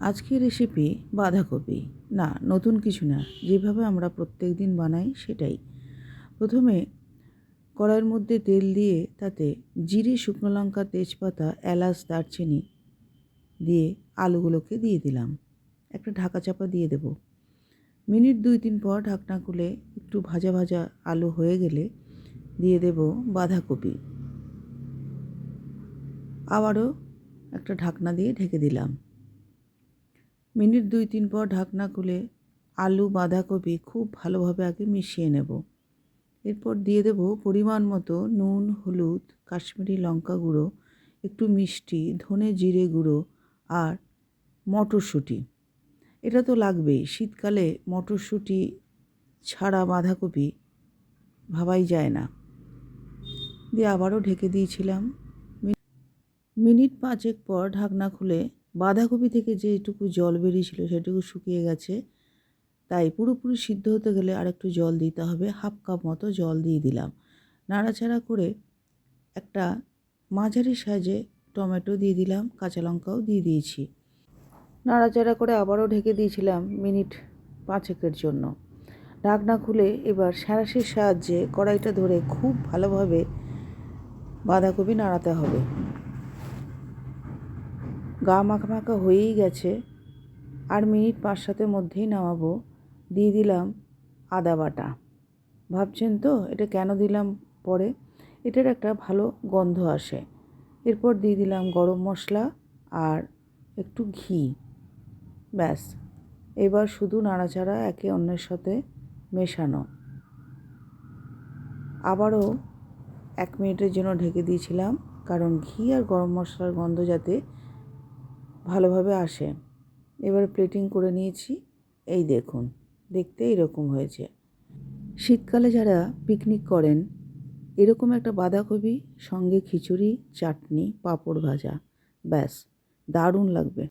আজকের রেসিপি বাঁধাকপি। না, নতুন কিছু না। যেভাবে আমরা প্রত্যেক দিন বানাই, সেটাই। প্রথমে কড়াইয়ের মধ্যে তেল দিয়ে তাতে জিরে, শুকনো লঙ্কা, তেজপাতা, এলাচ, দারচিনি দিয়ে আলুগুলোকে দিয়ে দিলাম। একটা ঢাকা চাপা দিয়ে দেব। মিনিট দুই তিন পর ঢাকনা খুলে একটু ভাজা ভাজা আলু হয়ে গেলে দিয়ে দেব বাঁধাকপি। আবারও একটা ঢাকনা দিয়ে ঢেকে দিলাম। মিনিট দুই তিন পর ঢাকনা খুলে আলু, বাঁধাকপি খুব ভালোভাবে আগে মিশিয়ে নেব। এরপর দিয়ে দেব পরিমাণ মতো নুন, হলুদ, কাশ্মীরি লঙ্কা গুঁড়ো, একটু মিষ্টি, ধনে জিরে গুঁড়ো আর মটরশুঁটি। এটা তো লাগবেই, শীতকালে মটরশুঁটি ছাড়া বাঁধাকপি ভাবাই যায় না। দিয়ে আবারও ঢেকে দিয়েছিলাম। মিনিট পাঁচেক পর ঢাকনা খুলে বাঁধাকপি থেকে যেটুকু জল বেরিয়েছিল সেটুকু শুকিয়ে গেছে। তাই পুরোপুরি সিদ্ধ হতে গেলে আরেকটু জল দিতে হবে। হাফ কাপ মতো জল দিয়ে দিলাম। নাড়াচাড়া করে একটা মাঝারি সাইজে টমেটো দিয়ে দিলাম, কাঁচা লঙ্কাও দিয়ে দিয়েছি। নাড়াচাড়া করে আবারও ঢেকে দিয়েছিলাম মিনিট পাঁচেকের জন্য। ঢাকনা খুলে এবার সাঁড়াশির সাহায্যে কড়াইটা ধরে খুব ভালোভাবে বাঁধাকপি নাড়াতে হবে। গা মাখা মাখা হয়েই গেছে। আর মিনিট পাঁচ সাতের মধ্যেই নামাবো। দিয়ে দিলাম আদা বাটা। ভাবছেন তো, এটা কেন দিলাম পরে? এটার একটা ভালো গন্ধ আসে। এরপর দিয়ে দিলাম গরম মশলা আর একটু ঘি। ব্যাস। এবার শুধু নাড়াচাড়া একে অন্যের সাথে মেশানো। আবারও এক মিনিটের জন্য ঢেকে দিয়েছিলাম, কারণ ঘি আর গরম মশলার গন্ধ যাতে ভালোভাবে আসে। এবার প্লেটিং করে নিয়েছি। এই দেখুন, দেখতে এরকম হয়েছে। শীতকালে যারা পিকনিক করেন, এরকম একটা বাঁধাকপি, সঙ্গে খিচুড়ি, চাটনি, পাঁপড় ভাজা, ব্যাস, দারুণ লাগবে।